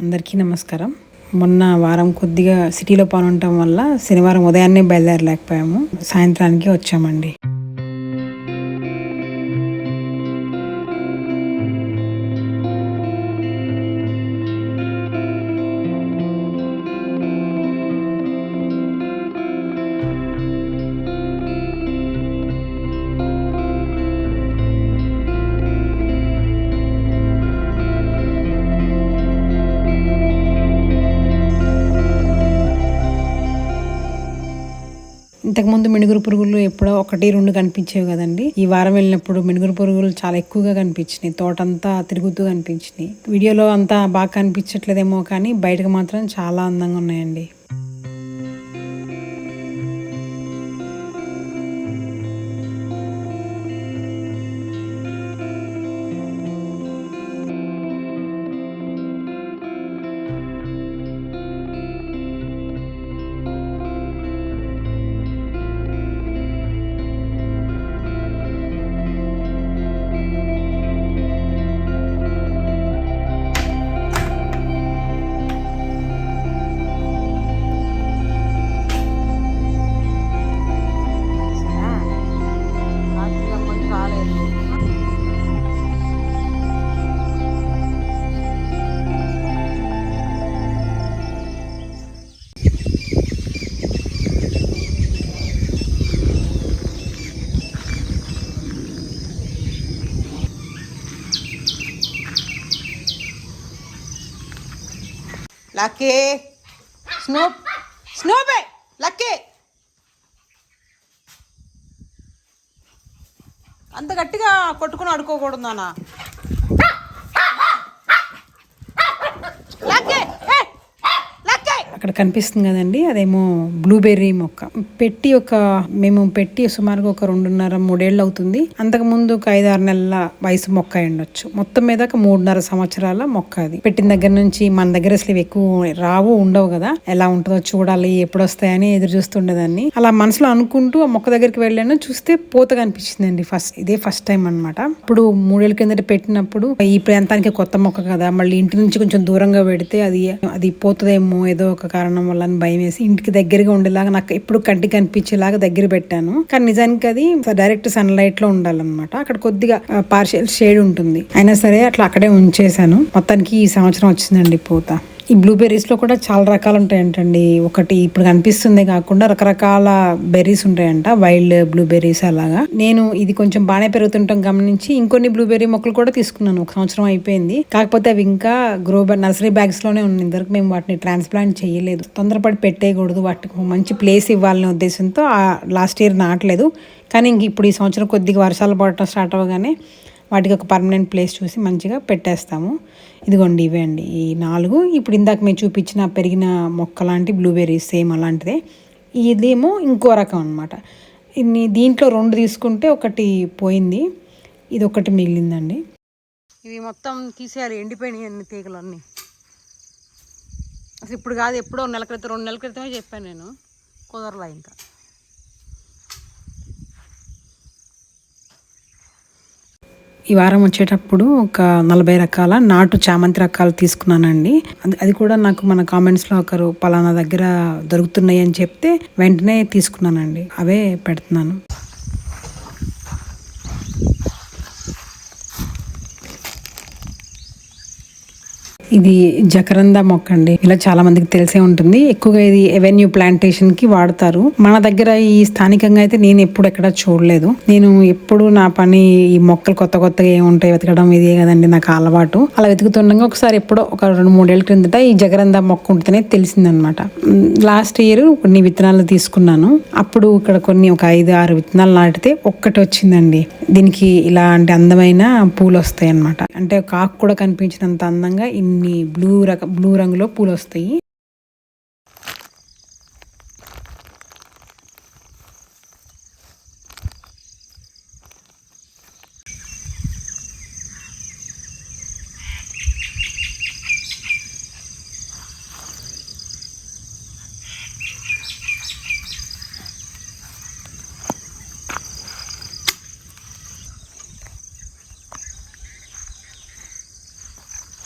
అందరికీ నమస్కారం. మొన్న వారం కొద్దిగా సిటీలో పని ఉండటం వల్ల శనివారం ఉదయాన్నే బయలుదేరలేకపోయాము. సాయంత్రానికి వచ్చామండి. ఇంతకుముందు మినుగురు పురుగులు ఎప్పుడో ఒకటి రెండు కనిపించేవి కదండి. ఈ వారం వెళ్ళినప్పుడు మినుగురు పురుగులు చాలా ఎక్కువగా కనిపించినాయి. తోటంతా తిరుగుతూ కనిపించినాయి. వీడియోలో అంతా బాగా కనిపించట్లేదేమో కానీ బయటకు మాత్రం చాలా అందంగా ఉన్నాయండి. లక్కీ. స్నూప్. స్నూపే. లక్కీ. అంత గట్టిగా కొట్టుకుని అడుకోకూడదు నాన్న. లక్కే లక్కీ. అక్కడ కనిపిస్తుంది కదండి. అదేమో బ్లూబెర్రీ మొక్క. పెట్టి ఒక మేము పెట్టి సుమారుగా ఒక రెండున్నర మూడేళ్ళు అవుతుంది. అంతకు ముందు ఒక ఐదు ఆరు నెలల వయసు మొక్క ఉండొచ్చు. మొత్తం మీద ఒక మూడున్నర సంవత్సరాల మొక్క అది. పెట్టిన దగ్గర నుంచి మన దగ్గర అసలు ఇవి ఎక్కువ రావు ఉండవు కదా. ఎలా ఉంటుందో చూడాలి ఎప్పుడు వస్తాయని ఎదురు చూస్తుండేదాన్ని. అలా మనసులో అనుకుంటూ ఆ మొక్క దగ్గరికి వెళ్ళాను. చూస్తే పూత కనిపించిందండి ఫస్ట్ ఇదే ఫస్ట్ టైం అన్నమాట. ఇప్పుడు మూడేళ్ళ కిందట పెట్టినప్పుడు ఈ ప్రాంతానికి కొత్త మొక్క కదా. మళ్ళీ ఇంటి నుంచి కొంచెం దూరంగా పెడితే అది అది పోతుందేమో ఏదో ఒక కారణం వల్ల అని భయం వేసి ఇంటికి దగ్గరగా ఉండేలాగా నాకు ఎప్పుడు కంటికి కనిపించేలాగా దగ్గర పెట్టాను. కానీ నిజానికి అది డైరెక్ట్ సన్ లైట్లో ఉండాలన్నమాట. అక్కడ కొద్దిగా పార్షియల్ షేడ్ ఉంటుంది. అయినా సరే అట్లా అక్కడే ఉంచేసాను మొత్తానికి ఈ సంవత్సరం వచ్చిందండి పూత. ఈ బ్లూబెర్రీస్లో కూడా చాలా రకాలు ఉంటాయంటండి ఒకటి ఇప్పుడు కనిపిస్తుంది కాకుండా రకరకాల బెర్రీస్ ఉంటాయంట వైల్డ్ బ్లూబెర్రీస్ అలాగా. నేను ఇది కొంచెం బాగానే పెరుగుతుంటాం గమనించి ఇంకొన్ని బ్లూబెర్రీ మొక్కలు కూడా తీసుకున్నాను. ఒక సంవత్సరం అయిపోయింది. కాకపోతే అవి ఇంకా గ్రో నర్సరీ బ్యాగ్స్లోనే ఇంతవరకు మేము వాటిని ట్రాన్స్ప్లాంట్ చేయలేదు. తొందరపడి పెట్టేయకూడదు. వాటికి మంచి ప్లేస్ ఇవ్వాలనే ఉద్దేశంతో లాస్ట్ ఇయర్ నాటలేదు. కానీ ఇంక ఇప్పుడు ఈ సంవత్సరం కొద్దిగా వర్షాలు పడటం స్టార్ట్ అవ్వగానే వాటికి ఒక పర్మనెంట్ ప్లేస్ చూసి మంచిగా పెట్టేస్తాము. ఇదిగోండి ఇవే అండి ఈ నాలుగు. ఇప్పుడు ఇందాక మేము చూపించిన పెరిగిన మొక్క లాంటి బ్లూబెర్రీస్ సేమ్ అలాంటిదే. ఇదేమో ఇంకో రకం అనమాట ఇన్ని దీంట్లో రెండు తీసుకుంటే ఒకటి పోయింది. ఇది ఒకటి మిగిలిందండి. ఇవి మొత్తం తీసేయాలి ఎండిపోయినాయి అన్ని తీగలు అన్నీ అసలు ఇప్పుడు కాదు ఎప్పుడో నెల క్రితం రెండు నెలల క్రితమే చెప్పాను నేను. కుదరలా ఇంకా. ఈ వారం వచ్చేటప్పుడు ఒక నలభై రకాల నాటు చామంతి రకాలు తీసుకున్నానండి. అది అది కూడా నాకు మన కామెంట్స్లో ఒకరు పలానా దగ్గర దొరుకుతున్నాయి అని చెప్తే వెంటనే తీసుకున్నానండి. అవే పెడుతున్నాను. ఇది జకరంద మొక్క అండి. ఇలా చాలా మందికి తెలిసే ఉంటుంది. ఎక్కువగా ఇది ఎవెన్యూ ప్లాంటేషన్కి వాడతారు. మన దగ్గర ఈ స్థానికంగా అయితే నేను ఎప్పుడు ఎక్కడ చూడలేదు. నేను ఎప్పుడు నా పని ఈ మొక్కలు కొత్త కొత్తగా ఏముంటాయి వెతకడం ఇదే కదండి నాకు అలవాటు. అలా వెతుకుతుండగా ఒకసారి ఎప్పుడో ఒక రెండు మూడేళ్ళ క్రిందట ఈ జగరంద మొక్క ఉంటుందనే తెలిసిందనమాట. లాస్ట్ ఇయర్ కొన్ని విత్తనాలు తీసుకున్నాను. అప్పుడు ఇక్కడ కొన్ని ఒక ఐదు ఆరు విత్తనాలు నాటితే ఒక్కటి వచ్చిందండి. దీనికి ఇలాంటి అందమైన పూలు వస్తాయి అనమాట అంటే ఒక ఆకు కూడా కనిపించినంత అందంగా ఇన్ని బ్లూ రక బ్లూ రంగులో పూలు వస్తాయి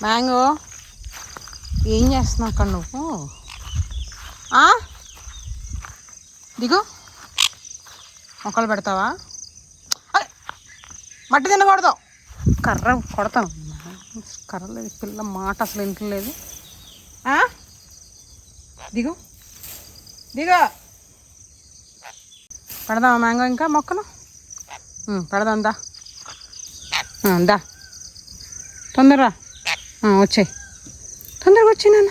మ్యాంగో ఏం చేస్తున్నావు అక్కడ నువ్వు? దిగు. మొక్కలు పెడతావా? మట్టి తినకూడదు. కర్ర కొడతాను కర్ర లేదు పిల్ల మాట అసలు వింటలేదు. దిగు. దిగు. పెడదామా మ్యాంగో ఇంకా మొక్కలు? పెడదాం దా. దా. తొందరరా. వచ్చాయి. వచ్చి నాన్న.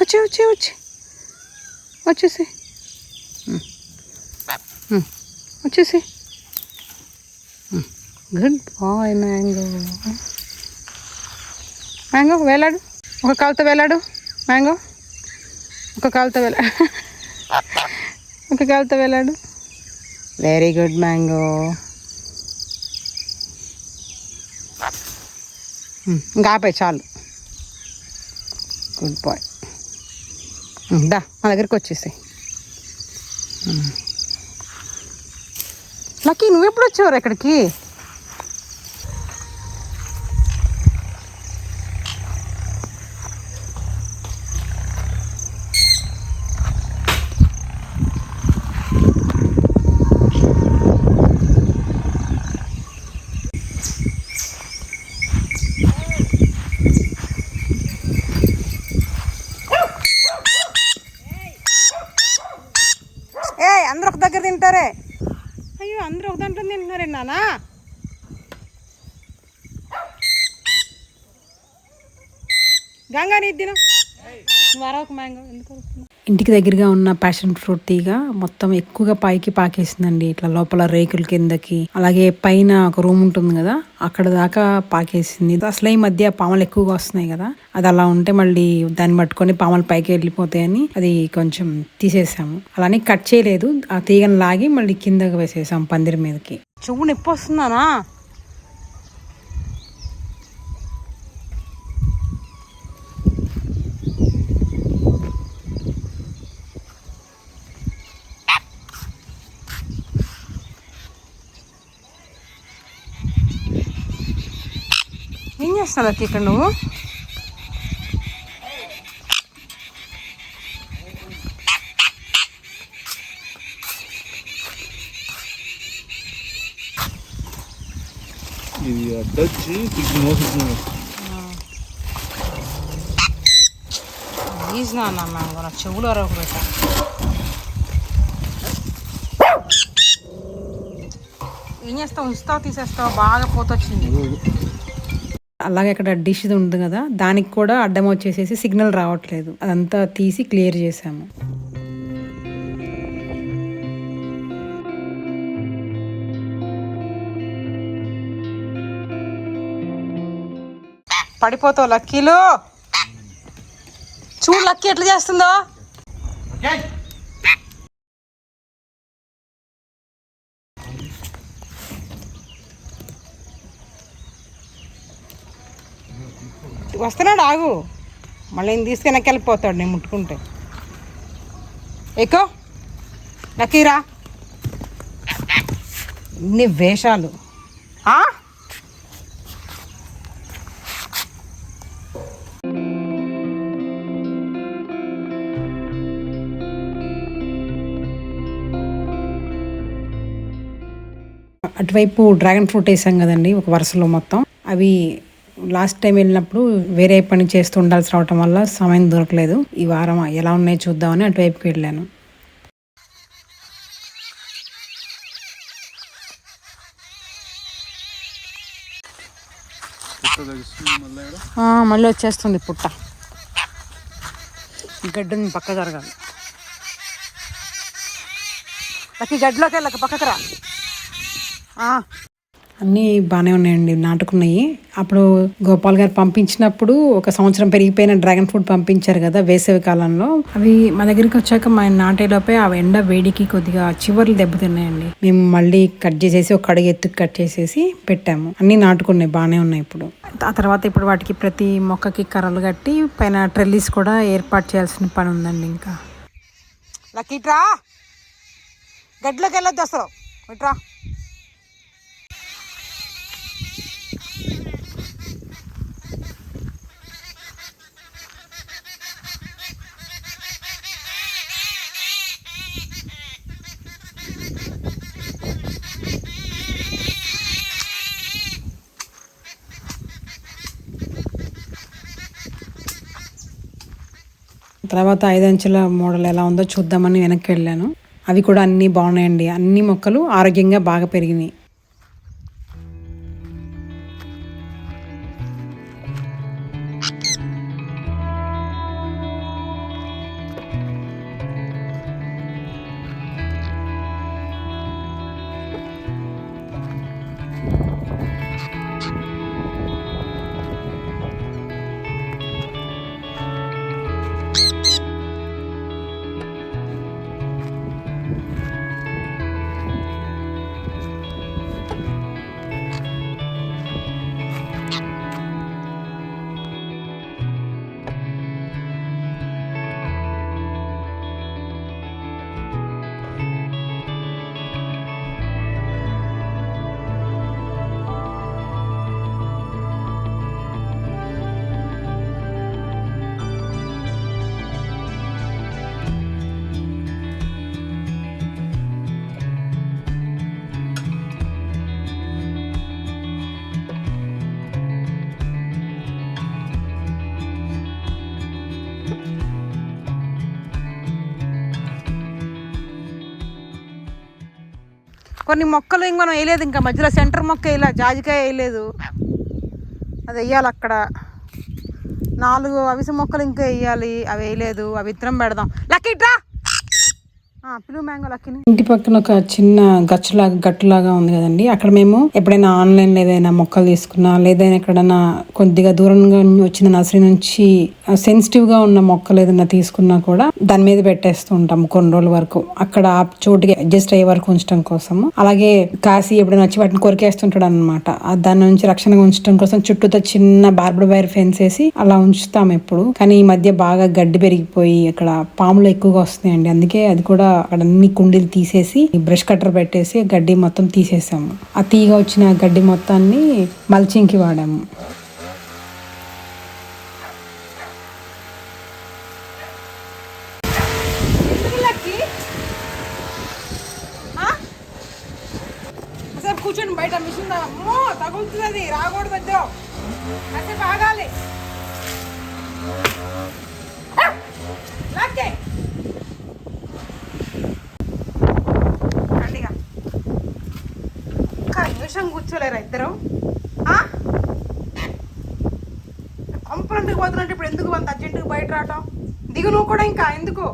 వచ్చే వచ్చే వచ్చే. వచ్చేసి. వచ్చేసి. Good boy Mango. మ్యాంగో వేలాడు. ఒక కాలుతో వేలాడు. మ్యాంగో. ఒక కాలుతో వేలా ఒక కాలుతో వేలాడు. Very good mango. ఇంకా ఆపే చాలు. గుడ్ బాయ్ hmm, దా మా దగ్గరికి వచ్చేసాయి. Lucky hmm. నువ్వు ఎప్పుడు వచ్చావు ఇక్కడికి ఏ అందరూ ఒక దగ్గర తింటారే అయ్యో అందరూ ఒక దాంట్లో తింటున్నారే నానా మ్యాంగో ఎందుకు? ఇంటికి దగ్గరగా ఉన్న ప్యాషన్ ఫ్రూట్ తీగ మొత్తం ఎక్కువగా పైకి పాకేసిందండి. ఇట్లా లోపల రేకుల కిందకి అలాగే పైన ఒక రూమ్ ఉంటుంది కదా అక్కడ దాకా పాకేసింది. అసలు ఈ మధ్య పాములు ఎక్కువగా వస్తున్నాయి కదా అది అలా ఉంటే మళ్ళీ దాన్ని పట్టుకొని పాములు పైకి వెళ్ళిపోతాయని అది కొంచెం తీసేసాము. అలానే కట్ చేయలేదు. ఆ తీగను లాగి మళ్ళీ కిందకి వేసేసాం పందిరి మీదకి. చెవు నొప్పి వస్తుందానా? ఏం చేస్తావు అక్క ఇక్కడ నువ్వు? ఇది అడ్డొచ్చి సిగ్గు మోసుకున్నాను. ప్లీజ్ నాన్న మ్యాంగో నా చెవులు అరవకు పెట్టా ఏం చేస్తావు? ఉంచుతావు తీసేస్తావు? బాగా పోతొచ్చింది అలాగే అక్కడ డిష్ ఉంది కదా దానికి కూడా అడ్డం వచ్చేసేసి సిగ్నల్ రావట్లేదు. అదంతా తీసి క్లియర్ చేసాము పడిపోతావు లక్కీలు. చూడు లక్కీ ఎట్లా చేస్తుందో. వస్తున్నాడు ఆగు. మళ్ళీ నేను తీసుకుని వెనక్కి వెళ్ళిపోతాడు నేను ముట్టుకుంటే. ఎక్కో నకీరా ఇన్ని వేషాలు. అటువైపు డ్రాగన్ ఫ్రూట్ వేసాం కదండి ఒక వరుసలో మొత్తం. అవి లాస్ట్ టైం వెళ్ళినప్పుడు వేరే పని చేస్తూ ఉండాల్సి రావటం వల్ల సమయం దొరకలేదు. ఈ వారం ఎలా ఉన్నాయో చూద్దామని అటువైపుకి వెళ్ళాను. మళ్ళీ వచ్చేస్తుంది పుట్ట. గడ్డని పక్క జరగాలి. లక్కి గడ్డలోకి వెళ్ళక పక్కకు రా. అన్నీ బాగానే ఉన్నాయండి నాటుకున్నాయి. అప్పుడు గోపాల్ గారు పంపించినప్పుడు ఒక సంవత్సరం పెరిగిపోయిన డ్రాగన్ ఫ్రూట్ పంపించారు కదా వేసవి కాలంలో. అవి మా దగ్గరికి వచ్చాక మా నాటేలోపే ఆ ఎండ వేడికి కొద్దిగా చివర్లు దెబ్బతిన్నాయండి. మేము మళ్ళీ కట్ చేసేసి ఒక అడుగు ఎత్తుకు కట్ చేసేసి పెట్టాము. అన్నీ నాటుకున్నాయి బాగానే ఉన్నాయి ఇప్పుడు. ఆ తర్వాత ఇప్పుడు వాటికి ప్రతి మొక్కకి కర్రలు కట్టి పైన ట్రెల్లీస్ కూడా ఏర్పాటు చేయాల్సిన పని ఉందండి ఇంకా. లక్కీ ఇట్రా వెళ్ళొద్దు అసలు. ఇట్రా తర్వాత ఐదంచెల మోడల్ ఎలా ఉందో చూద్దామని వెనక్కి వెళ్ళాను. అవి కూడా అన్నీ బాగున్నాయండి. అన్ని మొక్కలు ఆరోగ్యంగా బాగా పెరిగినాయి. కొన్ని మొక్కలు ఇంక మనం వేయలేదు ఇంకా మధ్యలో సెంటర్ మొక్క వేయలే జాజికాయ వేయలేదు. అది వేయాలి అక్కడ. నాలుగు అవిసె మొక్కలు ఇంకా వేయాలి అవి వేయలేదు అవి ఇద్దరం పెడదాం. లక్కీ ఇట్రా ఆ, పిలువు మ్యాంగో లక్కీని ఇంటి పక్కన ఒక చిన్న గచ్చులాగా గట్టులాగా ఉంది కదండి. అక్కడ మేము ఎప్పుడైనా ఆన్లైన్ ఏదైనా మొక్కలు తీసుకున్నా లేదైనా ఎక్కడైనా కొద్దిగా దూరంగా వచ్చిన నర్సరీ నుంచి సెన్సిటివ్గా ఉన్న మొక్కలు ఏదైనా తీసుకున్నా కూడా దాని మీద పెట్టేస్తూ ఉంటాం కొన్ని రోజుల వరకు. అక్కడ ఆ చోటుకి అడ్జస్ట్ అయ్యే వరకు ఉంచడం కోసం అలాగే కాసి ఎప్పుడైనా వచ్చి వాటిని కొరికేస్తుంటాడు అనమాట దాని నుంచి రక్షణగా ఉంచడం కోసం చుట్టూతో చిన్న బార్బడ్ వైర్ ఫెన్స్ వేసి అలా ఉంచుతాం ఎప్పుడు. కానీ ఈ మధ్య బాగా గడ్డి పెరిగిపోయి అక్కడ పాములు ఎక్కువగా వస్తున్నాయండి. అందుకే అది కూడా అక్కడ అన్ని కుండీలు తీసేసి బ్రష్ కట్టర్ పెట్టేసి గడ్డి మొత్తం తీసేసాము. ఆ తీగ వచ్చిన గడ్డి మొత్తాన్ని మల్చింగ్కి వాడాము. కాసేపు కూర్చొని బయట మిషన్ అమ్మో తగులుతుంది అది రాకూడదు మధ్యలో కాసేపు ఆగాలి. లాక్కే. కూర్చోలేరా ఇద్దరు? కంపలందుకు పోతున్నట్టు ఇప్పుడు ఎందుకు అంత అర్జెంటుగా బయట రావటం? దిగు నువ్వు కూడా ఇంకా ఎందుకు?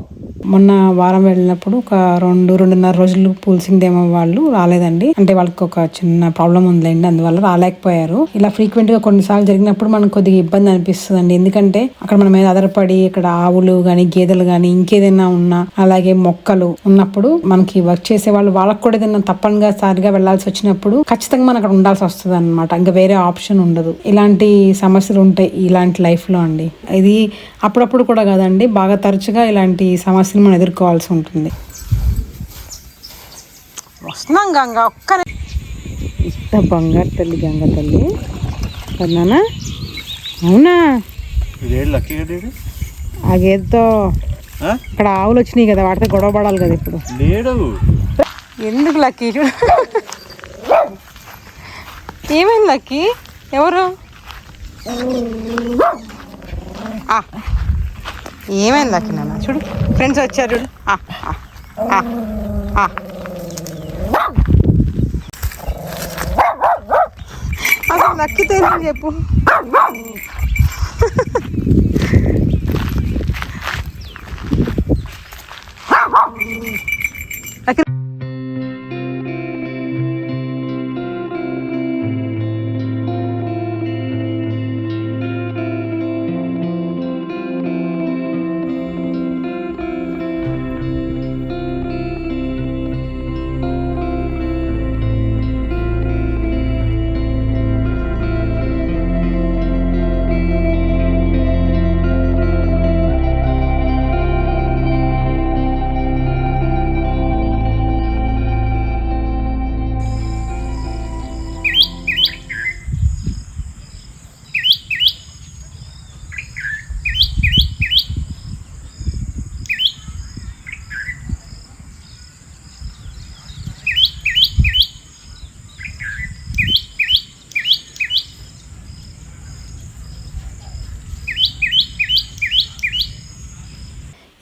మొన్న వారం వెళ్ళినప్పుడు ఒక రెండు రెండున్నర రోజులు పూల్సిందేమో వాళ్ళు రాలేదండి. అంటే వాళ్ళకి ఒక చిన్న ప్రాబ్లం ఉందిలేండి అందువల్ల రాలేకపోయారు. ఇలా ఫ్రీక్వెంట్గా కొన్నిసార్లు జరిగినప్పుడు మనకు కొద్దిగా ఇబ్బంది అనిపిస్తుంది అండి ఎందుకంటే అక్కడ మన మీద ఆధారపడి ఇక్కడ ఆవులు కానీ గేదెలు కానీ ఇంకేదైనా ఉన్నా అలాగే మొక్కలు ఉన్నప్పుడు మనకి వర్క్ చేసే వాళ్ళు వాళ్ళకి కూడా ఏదైనా తప్పనిగా సారిగా వెళ్ళాల్సి వచ్చినప్పుడు ఖచ్చితంగా మనం అక్కడ ఉండాల్సి వస్తుంది అనమాట ఇంకా వేరే ఆప్షన్ ఉండదు. ఇలాంటి సమస్యలు ఉంటాయి ఇలాంటి లైఫ్లో అండి. ఇది అప్పుడప్పుడు కూడా కాదండి. బాగా తరచుగా ఇలాంటి సమస్యలు మనం ఎదుర్కోవాల్సి ఉంటుంది. వస్తున్నాం గంగ ఒక్క ఇంత బంగారు తల్లి గంగ తల్లి. కన్నానా అవునా? గేదెతో అక్కడ ఆవులు వచ్చినాయి కదా వాటితో గొడవ పడాలి కదా ఇప్పుడు. లేడు ఎందుకు లక్కీ? చూడు ఏమైంది లక్కీ? ఎవరు? ఆ, ఏమైంది లక్కీ నాన్న? చూడు. ఫ్రెండ్స్ వచ్చారు అసలు నక్కితే చెప్పు.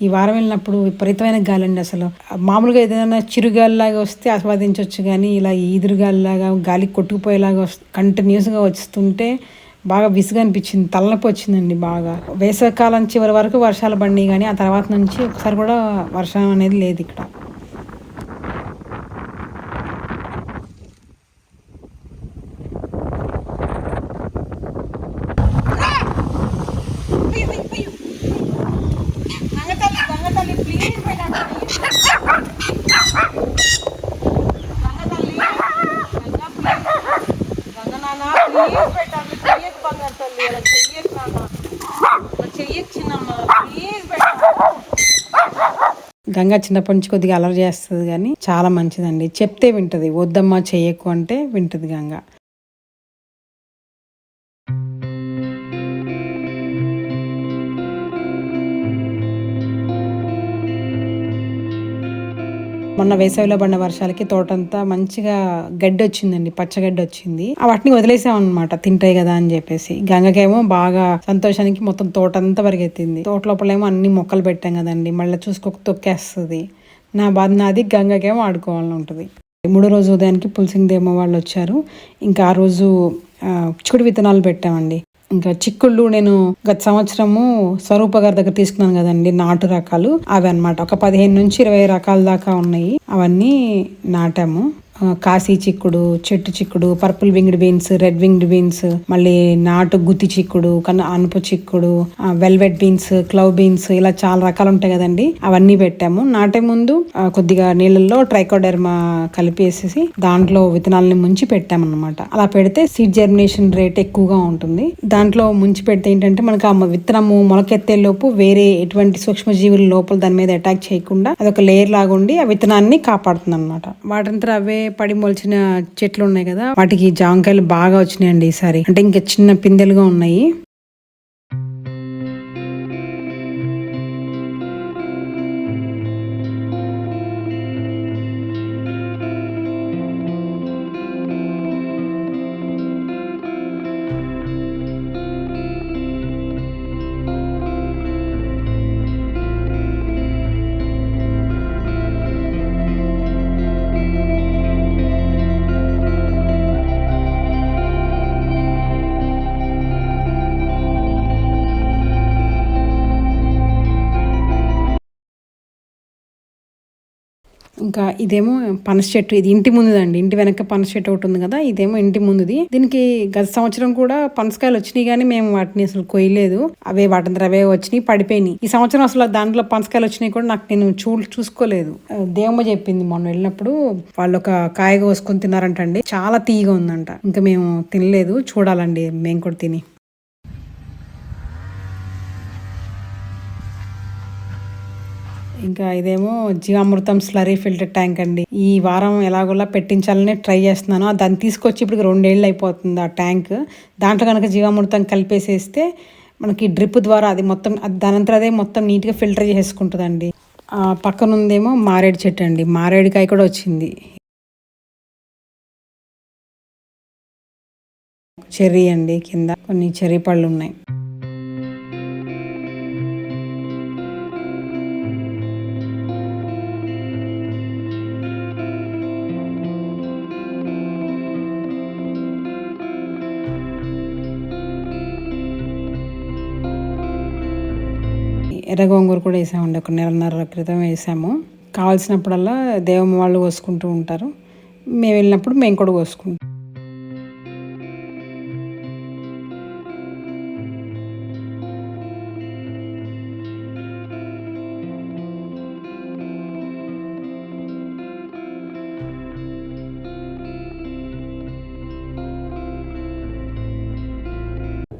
ఈ వారం వెళ్ళినప్పుడు విపరీతమైన గాలి అండి అసలు. మామూలుగా ఏదైనా చిరుగాలిలాగా వస్తే ఆస్వాదించవచ్చు కానీ ఇలా ఈదురుగాలిలాగా గాలి కొట్టుకుపోయేలాగా వస్తు కంటిన్యూస్గా వస్తుంటే బాగా విసుగు అనిపించింది తలనొప్పి వచ్చిందండి బాగా. వేసవికాలం చివరి వరకు వర్షాలు పడినాయి కానీ ఆ తర్వాత నుంచి ఒకసారి కూడా వర్షం అనేది లేదు ఇక్కడ. గంగ చిన్నప్పటి నుంచి కొద్దిగా అలర్ చేస్తుంది కానీ చాలా మంచిదండి. చెప్తే వింటది. వద్దమ్మా చేయకు అంటే వింటది గంగ. మొన్న వేసవిలో పడిన వర్షాలకి తోటంతా మంచిగా గడ్డి వచ్చిందండి పచ్చగడ్డి వచ్చింది. ఆ వాటిని వదిలేసాం అనమాట తింటాయి కదా అని చెప్పేసి. గంగకేమో బాగా సంతోషానికి మొత్తం తోటంతా పరిగెత్తింది. తోట లోపలేమో అన్ని మొక్కలు పెట్టాం కదండి మళ్ళీ చూసుకోక తొక్కేస్తుంది. నా బాధ నాది గంగకేమో ఆడుకోవాలని ఉంటుంది. మూడో రోజు ఉదయానికి పులిసిందేమో వాళ్ళు వచ్చారు. ఇంకా ఆ రోజు ఆ, చిక్కుడు విత్తనాలు పెట్టామండి. ఇంకా చిక్కుళ్ళు నేను గత సంవత్సరము స్వరూప గారి దగ్గర తీసుకున్నాను కదండి నాటు రకాలు. అవి అన్నమాట. ఒక పదిహేను నుంచి ఇరవై రకాల దాకా ఉన్నాయి. అవన్నీ నాటాము. కాశీ చిక్కుడు చెట్టు చిక్కుడు purple winged beans red winged beans మళ్ళీ నాటు గుత్తి చిక్కుడు కన్నా అనుపు చిక్కుడు వెల్వెట్ బీన్స్ క్లవ్ బీన్స్ ఇలా చాలా రకాలు ఉంటాయి కదండి. అవన్నీ పెట్టాము. నాటే ముందు కొద్దిగా నీళ్ళల్లో ట్రైకోడెర్మా కలిపేసేసి దాంట్లో విత్తనాలని ముంచి పెట్టామన్నమాట. అలా పెడితే సీడ్ జర్మినేషన్ రేట్ ఎక్కువగా ఉంటుంది. దాంట్లో ముంచి పెడితే ఏంటంటే మనకు ఆ విత్తనము మొలకెత్తే లోపు వేరే ఎటువంటి సూక్ష్మజీవుల లోపల దాని మీద అటాక్ చేయకుండా అదొక లేయర్ లాగా ఉండి ఆ విత్తనాన్ని కాపాడుతుంది అనమాట వాటంతా అవే పడి మొలిచిన చెట్లు ఉన్నాయి కదా వాటికి జాంకాయలు బాగా వచ్చినాయండి ఈసారి. అంటే ఇంకా చిన్న పిందెలుగా ఉన్నాయి. ఇంకా ఇదేమో పనస చెట్టు ఇది ఇంటి ముందుదండి. ఇంటి వెనక పనస చెట్టు ఒకటి ఉంది కదా ఇదేమో ఇంటి ముందుది. దీనికి గత సంవత్సరం కూడా పనసకాయలు వచ్చినాయి కానీ మేము వాటిని అసలు కొయ్యలేదు. అవే వాటి అవే వచ్చినాయి పడిపోయినాయి. ఈ సంవత్సరం అసలు దాంట్లో పనసకాయలు వచ్చినాయి కూడా నాకు నేను చూ చూసుకోలేదు. దేవమ్మ చెప్పింది మొన్న వెళ్ళినప్పుడు వాళ్ళు ఒక కాయ కోసుకొని తిన్నారంటండి. చాలా తీయగా ఉందంట. ఇంకా మేము తినలేదు. చూడాలండి మేము కూడా తిని. ఇంకా ఇదేమో జీవామృతం స్లరీ ఫిల్టర్ ట్యాంక్ అండి. ఈ వారం ఎలాగోలా పెట్టించాలని ట్రై చేస్తున్నాను. దాన్ని తీసుకొచ్చి ఇప్పుడు రెండేళ్ళు అయిపోతుంది ఆ ట్యాంక్. దాంట్లో కనుక జీవామృతం కలిపేసేస్తే మనకి డ్రిప్ ద్వారా అది మొత్తం అది దానంతరం అదే మొత్తం నీట్గా ఫిల్టర్ చేసుకుంటుందండి పక్కన ఉందేమో మారేడు చెట్టు అండి. మారేడుకాయ కూడా వచ్చింది. చెర్రీ అండి కింద కొన్ని చెర్రీ పళ్ళు ఉన్నాయి. ఎర్ర గోంగూర కూడా వేసామండి. ఒక నెలన్నర క్రితం వేసాము. కావాల్సినప్పుడల్లా దేవమ్మ వాళ్ళు కోసుకుంటూ ఉంటారు. మేము వెళ్ళినప్పుడు మేము కూడా కోసుకుంటాం.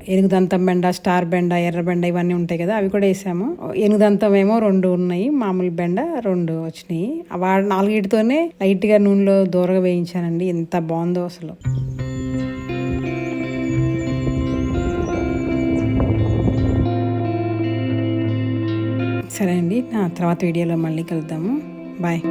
ఏనుగుదంతం బెండ స్టార్ బెండ ఎర్ర బెండ ఇవన్నీ ఉంటాయి కదా అవి కూడా వేసాము. ఎనుగుదంతం ఏమో రెండు ఉన్నాయి మామూలు బెండ రెండు వచ్చినాయి. వా నాలుగిటితోనే లైట్గా నూనెలో దూరగా వేయించానండి ఎంత బాగుందో అసలు. సరే అండి నా తర్వాత వీడియోలో మళ్ళీ కలుద్దాము. బాయ్.